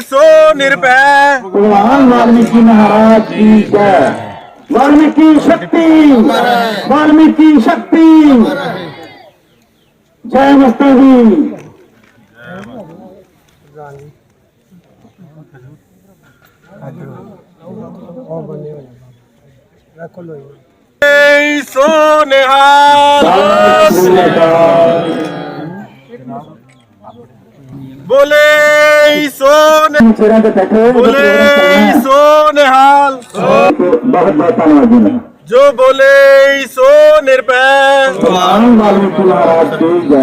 सो निर्भय भगवान वाल्मीकि महाराज की जय। वाल्मीकि शक्ति। वाल्मीकि शक्ति। जय ਉਹ ਬੰਨੇ ਹੋ ਜਾ ਰੱਖ ਲੋ ਜੀ ਸੋਨਿਹਾਲ ਬੋਲੇ ਸੋਨੇ ਚਿਹਰਾ ਤੇ ਬੈਠੇ ਬੋਲੇ ਸੋਨਿਹਾਲ ਬਹੁਤ ਬਹੁਤ ਧੰਨਵਾਦ ਜੀ ਜੋ ਬੋਲੇ ਸੋ ਨਿਰਭੈ ਭਗਵਾਨ ਵਾਲਮੀਕੀ ਮਹਾਰਾਜ ਦੀ ਜੈ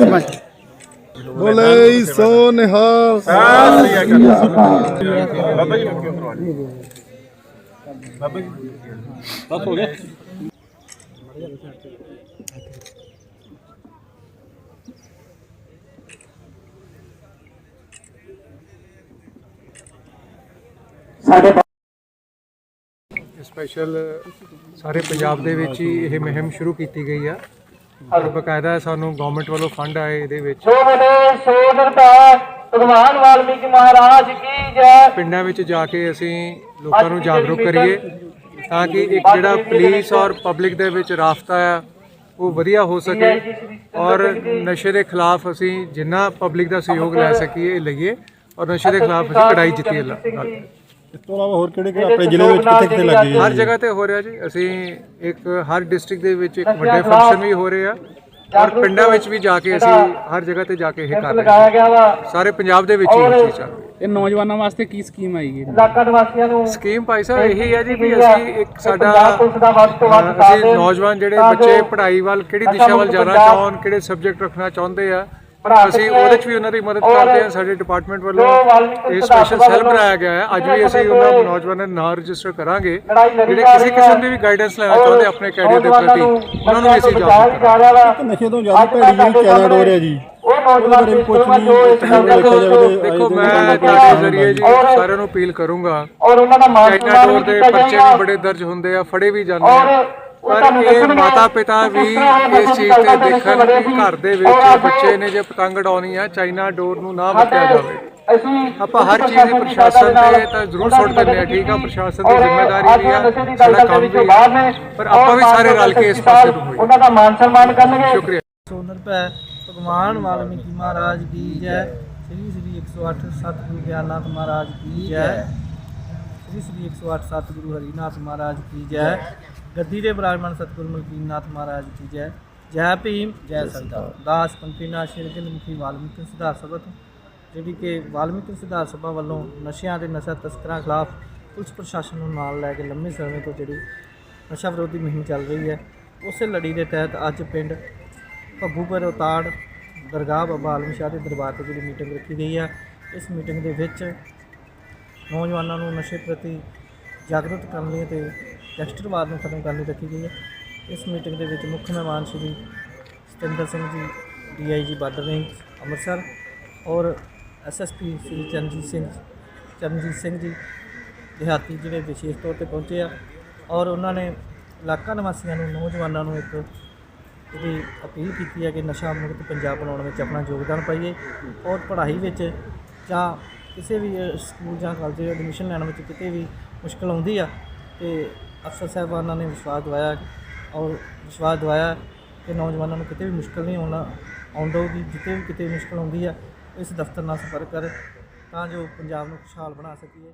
ਬੋਲੇ ਸੋ ਨਿਹਾਲ। ਸਾਡੇ ਸਪੈਸ਼ਲ ਸਾਰੇ ਪੰਜਾਬ ਦੇ ਵਿੱਚ ਹੀ ਇਹ ਮਹਿਮ ਸ਼ੁਰੂ ਕੀਤੀ ਗਈ ਆ। ਔਰ ਬਕਾਇਦਾ ਸਾਨੂੰ ਗਵਰਨਮੈਂਟ ਵੱਲੋਂ ਫੰਡ ਆਏ ਇਹਦੇ ਵਿੱਚ। ਸੋ ਬਨੇ ਸੋ ਭਗਵਾਨ ਵਾਲਮੀਕੀ ਮਹਾਰਾਜ ਕੀ ਜੈ। ਪਿੰਡਾਂ ਵਿੱਚ ਜਾ ਕੇ ਅਸੀਂ ਲੋਕਾਂ ਨੂੰ ਜਾਗਰੂਕ ਕਰੀਏ ਤਾਂ ਕਿ ਇੱਕ ਜਿਹੜਾ ਪੁਲਿਸ ਔਰ ਪਬਲਿਕ ਦੇ ਵਿੱਚ ਰਾਫਤਾ ਆ ਉਹ ਵਧੀਆ ਹੋ ਸਕੇ ਔਰ ਨਸ਼ੇ ਦੇ ਖਿਲਾਫ ਅਸੀਂ ਜਿੰਨਾ ਪਬਲਿਕ ਦਾ ਸਹਿਯੋਗ ਲੈ ਸਕੀਏ ਲਈਏ ਔਰ ਨਸ਼ੇ ਦੇ ਖਿਲਾਫ ਅਸੀਂ ਕੜਾਈ ਜਿੱਤੀਏ ਇਸ ਤੋਂ ਇਲਾਵਾ ਹੋਰ ਕਿਹੜੇ ਕਿਹੜੇ ਆਪਣੇ ਜ਼ਿਲ੍ਹੇ ਵਿੱਚ ਕਿੱਥੇ ਕਿੱਥੇ ਲੱਗੀ ਹਰ ਜਗ੍ਹਾ ਤੇ ਹੋ ਰਿਹਾ ਜੀ। ਅਸੀਂ ਇੱਕ ਹਰ ਡਿਸਟ੍ਰਿਕਟ ਦੇ ਵਿੱਚ ਇੱਕ ਵੱਡੇ ਫੰਕਸ਼ਨ ਵੀ ਹੋ ਰਹੇ ਆ ਔਰ ਪਿੰਡਾਂ ਵਿੱਚ ਵੀ ਜਾ ਕੇ ਅਸੀਂ ਹਰ ਜਗ੍ਹਾ ਤੇ ਜਾ ਕੇ ਇਹ ਕਰ ਰਹੇ ਹਾਂ। ਲਗਾਇਆ ਗਿਆ ਵਾ। ਸਾਰੇ ਪੰਜਾਬ ਦੇ ਵਿੱਚ ਹੀ ਇਹ ਚੀਜ਼ ਚੱਲ ਰਹੀ ਹੈ ਇਹ ਨੌਜਵਾਨਾਂ ਵਾਸਤੇ ਕੀ ਸਕੀਮ ਆਈ ਹੈ? ਇਲਾਕਾ ਨਿਵਾਸੀਆਂ ਨੂੰ ਸਕੀਮ ਭਾਈ ਸਾਹਿਬ ਇਹੀ ਹੈ ਜੀ ਵੀ ਅਸੀਂ ਇੱਕ ਸਾਡਾ ਪੰਜਾਬ ਪੁਲਿਸ ਦਾ ਵੱਧ ਤੋਂ ਵੱਧ ਸਾਥ ਅਸੀਂ ਦੇਣ। ਨੌਜਵਾਨ ਜਿਹੜੇ ਬੱਚੇ ਪੜ੍ਹਾਈ ਵੱਲ ਕਿਹੜੀ ਦਿਸ਼ਾ ਵੱਲ ਜਾਣਾ ਚਾਹਣ ਕਿਹੜੇ ਸਬਜੈਕਟ ਰੱਖਣਾ ਚਾਹੁੰਦੇ ਆ ਅਸੀਂ। ਉਹਦੇ 'ਚ ਵੀ ਉਹਨਾਂ ਦੀ ਮਦਦ ਕਰਦੇ ਹਾਂ ਸਾਡੇ ਡਿਪਾਰਟਮੈਂਟ ਵੱਲੋਂ ਇਹ ਸਪੈਸ਼ਲ ਸੈੱਲ ਬਣਾਇਆ ਗਿਆ ਹੈ। ਅੱਜ ਵੀ ਅਸੀਂ ਉਹਨਾਂ ਨੌਜਵਾਨਾਂ ਦੇ ਨਾਂ ਰਜਿਸਟਰ ਕਰਾਂਗੇ। ਜਿਹੜੇ ਕਿਸੇ ਕਿਸਮ। ਦੀ ਵੀ ਗਾਈਡੈਂਸ ਲੈਣਾ ਚਾਹੁੰਦੇ ਆਪਣੇ ਕੈਰੀਅਰ ਦੇ ਪ੍ਰਤੀ ਉਹਨਾਂ ਨੂੰ ਅਸੀਂ ਬਚਾਇਆ ਜਾਗਰੂਕ ਵੀ ਜਾ ਰਿਹਾ ਵਾ। ਨਸ਼ੇ ਤੋਂ ਜ਼ਿਆਦਾ ਭੈੜੀ ਜਿਹੜੀ ਕੈਨੇਡਾ ਹੋ ਰਿਹਾ ਜੀ ਦੇਖੋ ਮੈਂ ਤੁਹਾਡੇ ਜ਼ਰੀਏ ਜੀ ਸਾਰਿਆਂ ਨੂੰ ਅਪੀਲ ਕਰੂੰਗਾ। ਔਰ ਉਹਨਾਂ ਦਾ ਵੀ ਦੇ ਪਰਚੇ ਵੀ ਬੜੇ ਦਰਜ ਹੁੰਦੇ ਆ ਫੜੇ ਵੀ ਜਾਂਦੇ ਔਰ ਆ। ਪਰ ਇਹ ਮਾਤਾ ਪਿਤਾ ਵੀ ਇਸ ਚੀਜ਼ ਦੀ ਤੇ ਦੇਖਣ ਸੀ ਕਿ ਘਰ ਦੇ ਵਿੱਚ ਬੱਚੇ ਨੇ ਜੇ ਪਤੰਗ ਉਡਾਉਣੀ ਆ ਚਾਈਨਾ ਡੋਰ ਨੂੰ ਨਾ ਵਰਤਿਆ ਜਾਵੇ। ਅਸੀਂ ਆਪਾਂ ਹਰ ਚੀਜ਼ ਦੀ ਪ੍ਰਸ਼ਾਸਨ ਤੇ ਤਾਂ ਜ਼ਰੂਰ ਸੁੱਟ ਦਿੰਦੇ ਆ ਠੀਕ ਆ ਪ੍ਰਸ਼ਾਸਨ ਦੀ ਜ਼ਿੰਮੇਵਾਰੀ ਵੀ ਆ ਸਾਡਾ ਕੰਮ ਵੀ ਆ। ਪਰ ਆਪਾਂ ਵੀ ਸਾਰੇ ਰਲ ਕੇ ਇਸ ਪਾਸੇ ਨੂੰ ਹੋਈਏ ਉਹਨਾਂ ਦਾ ਮਾਨ ਸਨਮਾਨ ਕਰਨਗੇ। ਸ਼ੁਕਰੀਆ। ਸੋਨਰ ਪੈ ਭਗਵਾਨ ਵਾਲਮੀਕੀ ਮਹਾਰਾਜ ਕੀ ਜੈ। ਸ੍ਰੀ ਸ੍ਰੀ 108 ਸਤਿਗੁਰੂ ਗਿਆਨਨਾਥ ਮਹਾਰਾਜ ਕੀ ਜੈ। ਸ੍ਰੀ ਸ੍ਰੀ 108 ਸਤਿਗੁਰੂ ਹਰੀਨਾਥ ਮਹਾਰਾਜ ਕੀ ਜੈ। ਗੱਦੀ ਦੇ ਬਰਾਜਮਾਨ ਸਤਿਗੁਰੂ ਮਲਕੀਨਾਥ ਮਹਾਰਾਜ ਕੀ ਜੈ ਜੈ ਭੀਮ ਜੈ ਸਰਦਾਰ। ਦਾਸ ਪੰਥੀਨਾ ਸ਼੍ਰੀ ਮੁਖੀ ਵਾਲਮੀਕੀ ਸੁਧਾਰ ਸਭਾ ਤੋਂ ਜਿਹੜੀ ਕਿ ਵਾਲਮੀਕੀ ਸੁਧਾਰ ਸਭਾ ਵੱਲੋਂ ਨਸ਼ਿਆਂ ਦੇ ਨਸ਼ਾ ਤਸਕਰਾਂ ਖਿਲਾਫ ਪੁਲਿਸ ਪ੍ਰਸ਼ਾਸਨ ਨੂੰ ਨਾਲ ਲੈ ਕੇ ਲੰਮੇ ਸਮੇਂ ਤੋਂ ਜਿਹੜੀ ਨਸ਼ਾ ਵਿਰੋਧੀ ਮੁਹਿੰਮ ਚੱਲ ਰਹੀ ਹੈ ਉਸੇ ਲੜੀ ਦੇ ਤਹਿਤ ਅੱਜ ਪਿੰਡ ਭੱਬੂਪੁਰ ਉਤਾੜ ਦਰਗਾਹ ਬਾਬਾ ਆਲਮ ਸ਼ਾਹ ਦੇ ਦਰਬਾਰ ਤੇ ਜਿਹੜੀ ਮੀਟਿੰਗ ਰੱਖੀ ਗਈ ਆ ਇਸ ਮੀਟਿੰਗ ਦੇ ਵਿੱਚ ਨੌਜਵਾਨਾਂ ਨੂੰ ਨਸ਼ੇ ਪ੍ਰਤੀ ਜਾਗਰੂਕ ਕਰਨ ਲਈ ਤੇ ਗੈਂਗਸਟਰਵਾਦ ਨੂੰ ਖਤਮ ਕਰਨ ਲਈ ਰੱਖੀ ਗਈ ਹੈ। ਇਸ ਮੀਟਿੰਗ ਦੇ ਵਿੱਚ ਮੁੱਖ ਮਹਿਮਾਨ ਸ਼੍ਰੀ Satinder Singh ji DIG border range, Amritsar ਔਰ ਐਸਐਸਪੀ ਸ਼੍ਰੀ ਚਰਨਜੀਤ ਸਿੰਘ ਚਰਨਜੀਤ ਸਿੰਘ ਜੀ ਦਿਹਾਤੀ ਜਿਹੜੇ ਵਿਸ਼ੇਸ਼ ਤੌਰ ਤੇ ਪਹੁੰਚੇ ਆ ਔਰ ਉਹਨਾਂ ਨੇ ਇਲਾਕਾ ਨਿਵਾਸੀਆਂ ਨੂੰ, ਨੌਜਵਾਨਾਂ ਨੂੰ ਇੱਕ ਜਿਹੜੀ ਅਪੀਲ ਕੀਤੀ ਹੈ ਕਿ ਨਸ਼ਾ ਮੁਕਤ ਪੰਜਾਬ ਬਣਾਉਣ ਵਿੱਚ ਆਪਣਾ ਯੋਗਦਾਨ ਪਾਈਏ ਔਰ ਪੜ੍ਹਾਈ ਵਿੱਚ ਜਾਂ ਕਿਸੇ ਵੀ ਸਕੂਲ ਜਾਂ ਕਾਲਜ ਐਡਮਿਸ਼ਨ ਲੈਣ ਵਿੱਚ ਕਿਤੇ ਵੀ ਮੁਸ਼ਕਲ ਆਉਂਦੀ ਆ ਤੇ ਅਫਸਰ ਸਾਹਿਬਾਨਾਂ ਨੇ ਵਿਸ਼ਵਾਸ ਦਵਾਇਆ ਔਰ ਵਿਸ਼ਵਾਸ ਦਵਾਇਆ ਕਿ ਨੌਜਵਾਨਾਂ ਨੂੰ ਕਿਤੇ ਵੀ ਮੁਸ਼ਕਲ ਨਹੀਂ ਆਉਣਾ ਆਉਣ ਦਊਗੀ ਜਿੱਥੇ ਵੀ ਕਿਤੇ ਮੁਸ਼ਕਲ ਆਉਂਦੀ ਆ, ਇਸ ਦਫ਼ਤਰ ਨਾਲ ਸੰਪਰਕ ਕਰ ਤਾਂ ਜੋ ਪੰਜਾਬ ਨੂੰ ਖੁਸ਼ਹਾਲ ਬਣਾ ਸਕੀਏ।